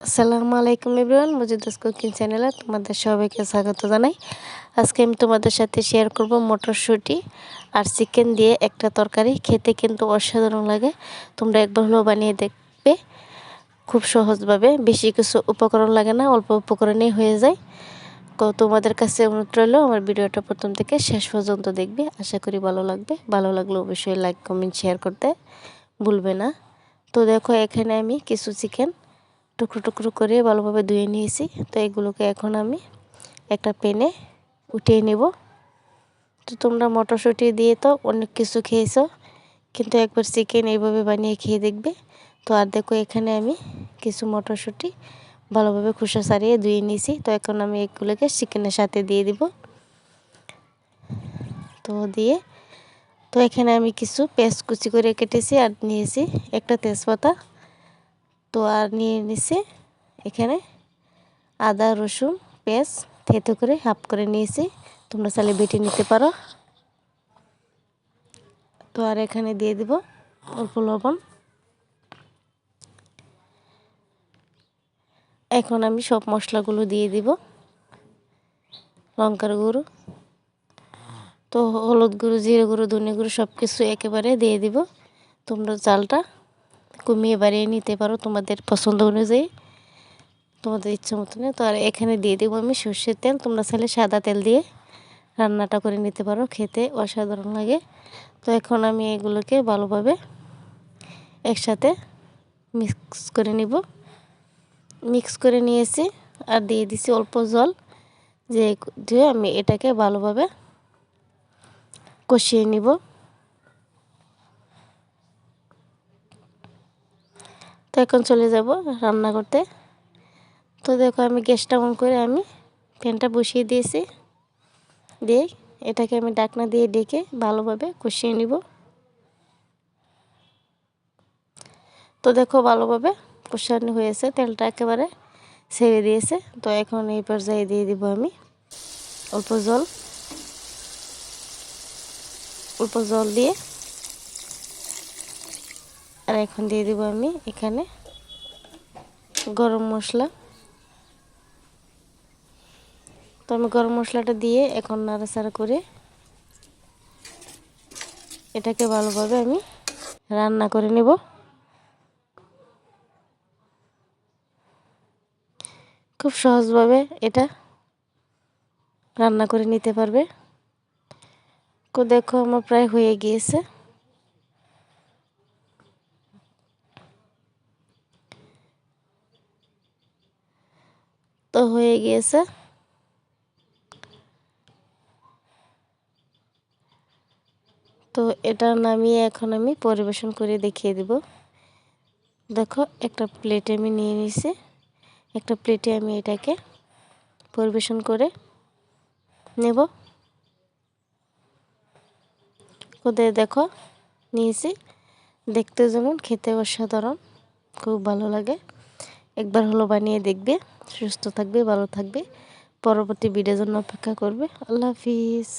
আসসালামু আলাইকুম everyone মুজিদাস cooking চ্যানেলে তোমাদের সবাইকে স্বাগত জানাই। আজকে আমি তোমাদের সাথে শেয়ার করব মটরশুঁটি আর চিকেন দিয়ে একটা তরকারি। খেতে কিন্তু অসাধারণ লাগে। তোমরা একবার হলেও বানিয়ে দেখবে। খুব সহজভাবে। বেশি কিছু উপকরণ লাগে না, অল্প উপকরণেই হয়ে যায়। তোমাদের কাছে অনুরোধ রইল, আমার ভিডিওটা প্রথম থেকে শেষ পর্যন্ত দেখবে। আশা করি ভালো লাগবে। ভালো লাগলে অবশ্যই লাইক কমেন্ট শেয়ার করতে ভুলবে না। তো দেখো, এখানে আমি কিছু চিকেন টুকরো টুকরো করে ভালোভাবে ধুয়ে নিয়েছি। তো এগুলোকে এখন আমি একটা পেনে উঠিয়ে নেব। তো তোমরা মটরশুঁটি দিয়ে তো অনেক কিছু খেয়েছো, কিন্তু একবার চিকেন এইভাবে বানিয়ে খেয়ে দেখবে। তো আর দেখো, এখানে আমি কিছু মটরশুঁটি ভালোভাবে খোসা সারিয়ে ধুয়ে নিয়েছি। তো এখন আমি এগুলোকে চিকেনের সাথে দিয়ে দিব। তো দিয়ে, তো এখানে আমি কিছু পেঁয়াজ কুচি করে কেটেছি আর নিয়েছি একটা তেজপাতা। তো আর নিয়ে নিছি, এখানে আদা, রসুন, পেঁয়াজ থেতো করে হাফ করে নিয়েছি। তোমরা চালে বেটে নিতে পারো। তো আর এখানে দিয়ে দিব অল্প লবণ। এখন আমি সব মশলাগুলো দিয়ে দিব। লঙ্কার গুঁড়ো। তো হলুদ গুঁড়ো, জিরে গুঁড়ো, ধনে গুঁড়ো সব কিছু একেবারে দিয়ে দিব। তোমরা চালটা কমিয়ে বাড়িয়ে নিতে পারো তোমাদের পছন্দ অনুযায়ী, তোমাদের ইচ্ছে মতন। তো আর এখানে দিয়ে দেবো আমি সর্ষের তেল, তোমরা চাইলে সাদা তেল দিয়ে রান্নাটা করে নিতে পারো, খেতে অসাধারণ লাগে। তো এখন আমি এগুলোকে ভালোভাবে একসাথে মিক্স করে নিব। মিক্স করে নিয়েছি আর দিয়ে দিছি অল্প জল, যে আমি এটাকে ভালোভাবে কষিয়ে নিব। তো এখন চলে যাব রান্না করতে। তো দেখো আমি গ্যাসটা অন করে আমি প্যানটা বসিয়ে দিয়েছি। দিয়ে এটাকে আমি ডাকনা দিয়ে ডেকে ভালোভাবে কষিয়ে নিব। তো দেখো ভালোভাবে কষানো হয়েছে, তেলটা একেবারে ছেড়ে দিয়েছে। তো এখন এই পর্যায়ে দিয়ে দিব আমি অল্প জল। অল্প জল দিয়ে আর এখন দিয়ে দেবো আমি এখানে গরম মশলা। তো আমি গরম মশলাটা দিয়ে এখন নাড়াচাড়া করে এটাকে ভালোভাবে আমি রান্না করে নেব। খুব সহজভাবে এটা রান্না করে নিতে পারবে। তো দেখো আমার প্রায় হয়ে গিয়েছে। তো হয়ে গিয়েছে তো এটা নামিয়ে এখন আমি পরিবেশন করে দেখিয়ে দেব। দেখো, একটা প্লেটে আমি নিয়ে নিছি। একটা প্লেটে আমি এটাকে পরিবেশন করে নেব। ওদের দেখো, নিয়েছি। দেখতে যেমন খেতে অসাধারণ, খুব ভালো লাগে। একবার হলো বানিয়ে দেখবে, সুস্থ থাকবে, ভালো থাকবে। পরবর্তী ভিডিওর জন্য অপেক্ষা করবে। আল্লাহ হাফিজ।